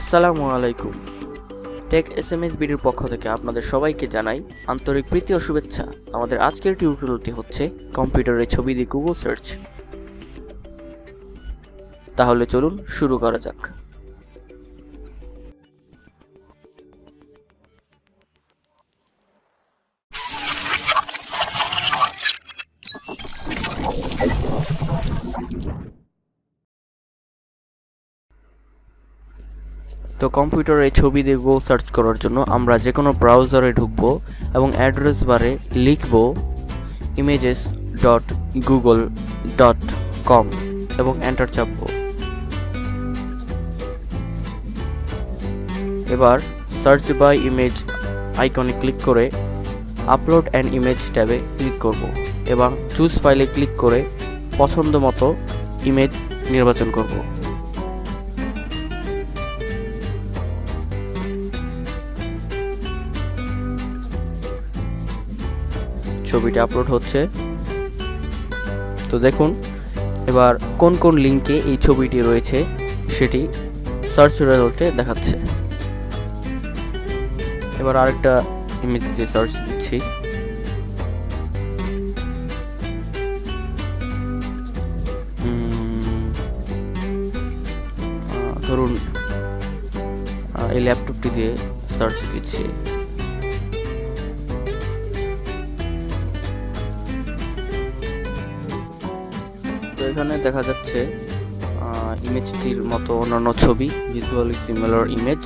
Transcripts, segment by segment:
আসসালামু আলাইকুম। Tech S M S বিডির পক্ষ থেকে আপনাদের সবাইকে জানাই আন্তরিক প্রীতি ও শুভেচ্ছা। আমাদের আজকের টিউটোরিয়ালটি হচ্ছে কম্পিউটারে ছবি দিয়ে গুগল সার্চ। তাহলে চলুন শুরু করা যাক। তো কম্পিউটারে ছবি দিয়ে গুগল সার্চ করার জন্য আমরা যে কোনো ব্রাউজারে ঢুকবো এবং অ্যাড্রেস বারে লিখব images dot Google dot com এবং এন্টার চাপবো। এবার সার্চ বাই ইমেজ আইকনে ক্লিক করে আপলোড অ্যান্ড ইমেজ ট্যাবে ক্লিক করব। এবং চুজ ফাইলে ক্লিক করে পছন্দ মতো ইমেজ নির্বাচন করব। ছবিটা আপলোড হচ্ছে। তো দেখুন, এবার কোন কোন লিঙ্কে এই ছবিটি রয়েছে সেটি সার্চ রেজাল্টে দেখাচ্ছে। এবার আরেকটা ইমেজ দিয়ে সার্চ দিচ্ছি। ধরুন এই ল্যাপটপটি দিয়ে সার্চ দিচ্ছি। তো এখানে দেখা যাচ্ছে ইমেজটির মতো অন্যান্য ছবি ভিজুয়ালি সিমিলার ইমেজ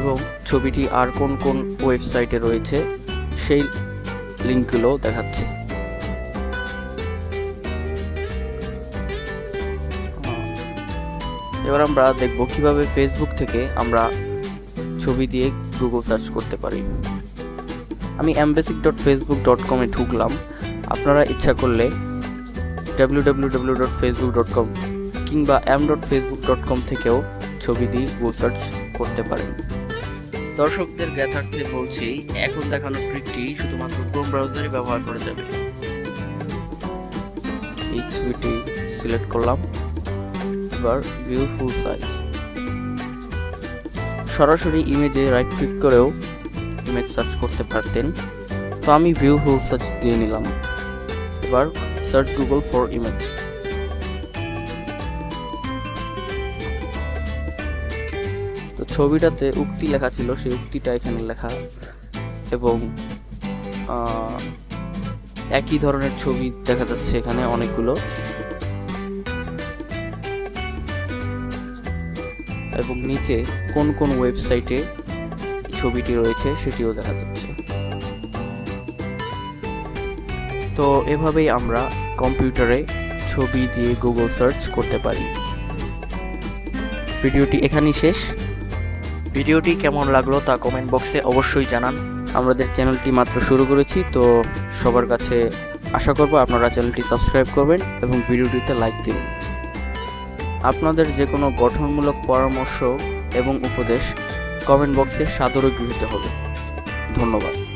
এবং ছবিটি আর কোন কোন ওয়েবসাইটে রয়েছে, সেই লিঙ্কগুলো দেখাচ্ছে। এবার আমরা দেখব কীভাবে ফেসবুক থেকে আমরা ছবি দিয়ে গুগল সার্চ করতে পারি। আমি অ্যাম্বেসিক ডট ফেসবুক ডট কমে ঢুকলাম। আপনারা ইচ্ছা করলে www.facebook.com কিংবা m.facebook.com থেকেও ছবি দিয়ে গুগল সার্চ করতে পারেন। দর্শকদের জ্ঞাতার্থে বলছি, এখন দেখানো ট্রিকটি শুধুমাত্র ক্রোম ব্রাউজারে ব্যবহার করা যাবে। এই ছবিটি সিলেক্ট করলাম। এবার ভিউ ফুল সাইজ সরাসরি ইমেজে রাইট ক্লিক করেও ইমেজ সার্চ করতে পারতেন। তো আমি ভিউ ফুল সার্চ দিয়ে নিলাম। এবার সার্চ গুগল ফর ইমেজ তো ছবিটাতে উক্তি লেখা ছিল, সেই উক্তিটা এখানে লেখা এবং একই ধরনের ছবি দেখা যাচ্ছে এখানে অনেকগুলো। এবং নিচে কোন কোন ওয়েবসাইটে ছবিটি রয়েছে সেটিও দেখা যাচ্ছে। তো এভাবেই আমরা কম্পিউটারে ছবি দিয়ে গুগল সার্চ করতে পারি। ভিডিওটি এখানেই শেষ। ভিডিওটি কেমন লাগল তা কমেন্ট বক্সে অবশ্যই জানান। আমাদের চ্যানেলটি মাত্র শুরু করেছি, তো সবার কাছে আশা করব আপনারা চ্যানেলটি সাবস্ক্রাইব করবেন এবং ভিডিওটিতে লাইক দিন। আপনাদের যে কোনো গঠনমূলক পরামর্শ এবং উপদেশ কমেন্ট বক্সে সাদরে গৃহীত হবে। ধন্যবাদ।